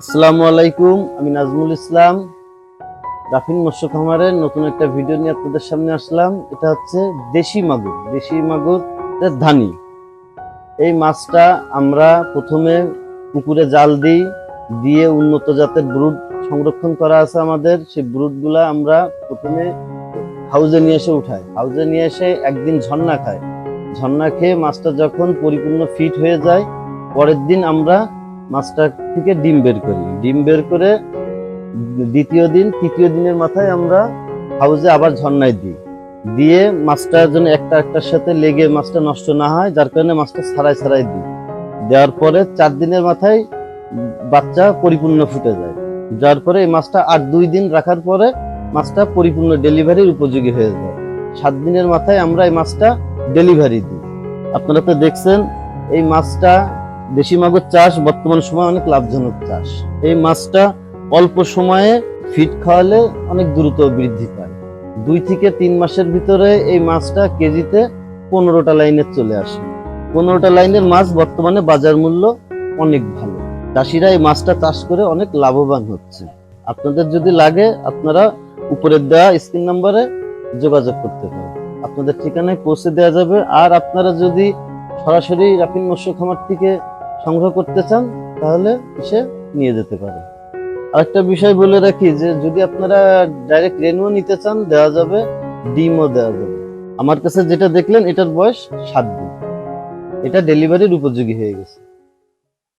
আসসালামু আলাইকুম, আমি নাজমুল ইসলাম। রাফিন মৎস্য খামারের নতুন একটা ভিডিও নিয়ে আপনাদের সামনে আসলাম। এটা হচ্ছে দেশি মাগুর দেশি মাগুর ধানি। এই মাছটা আমরা প্রথমে পুকুরে জাল দিই, দিয়ে উন্নত জাতের ব্রুড সংরক্ষণ করা আছে আমাদের। সেই ব্রুডগুলা আমরা প্রথমে হাউজে নিয়ে এসে উঠাই। হাউজে নিয়ে এসে একদিন ঝর্ণা খাই ঝর্ণা খেয়ে মাছটা যখন পরিপূর্ণ ফিট হয়ে যায়, পরের দিন আমরা মাছটা থেকে ডিম বের করি। ডিম বের করে দ্বিতীয় দিন, তৃতীয় দিনের মাথায় আমরা হাউজে আবার ঝর্ণায় দিই। দিয়ে মাছটা যেন একটা একটার সাথে লেগে মাছটা নষ্ট না হয়, যার কারণে মাছটা ছাড়াই ছাড়াই দিই। দেওয়ার পরে চার দিনের মাথায় বাচ্চা পরিপূর্ণ ফুটে যায়। যার পরে এই মাছটা আর দুই দিন রাখার পরে মাছটা পরিপূর্ণ ডেলিভারির উপযোগী হয়ে যায়। সাত দিনের মাথায় আমরা এই মাছটা ডেলিভারি দিই। আপনারা তো দেখছেন, এই মাছটা দেশি মাগুর চাষ বর্তমান সময়ে অনেক লাভজনক চাষ। এই মাছটা অল্প সময়ে ফিট খাওয়ালে অনেক দ্রুত বৃদ্ধি পায়। দুই থেকে তিন মাসের ভিতরে এই মাছটা কেজিতে পনেরোটা লাইনে চলে আসে। পনেরোটা লাইনের মাছ বর্তমানে বাজার মূল্য অনেক ভালো। চাষিরা এই মাছটা চাষ করে অনেক লাভবান হচ্ছে। আপনাদের যদি লাগে, আপনারা উপরের দেওয়া স্ক্রিন নাম্বারে যোগাযোগ করতে পারেন। আপনাদের ঠিকানায় পৌঁছে দেওয়া যাবে। আর আপনারা যদি সরাসরি রাফিন মৎস্য খামার থেকে সংগ্রহ করতে চান, তাহলে সে নিয়ে যেতে পারে। আরেকটা বিষয় বলে রাখি যে, যদি আপনারা ডাইরেক্ট রেনুও নিতে চান, দেওয়া যাবে ডিমও দেওয়া যাবে। আমার কাছে যেটা দেখলেন, এটার বয়স সাত দিন। এটা ডেলিভারির উপযোগী হয়ে গেছে।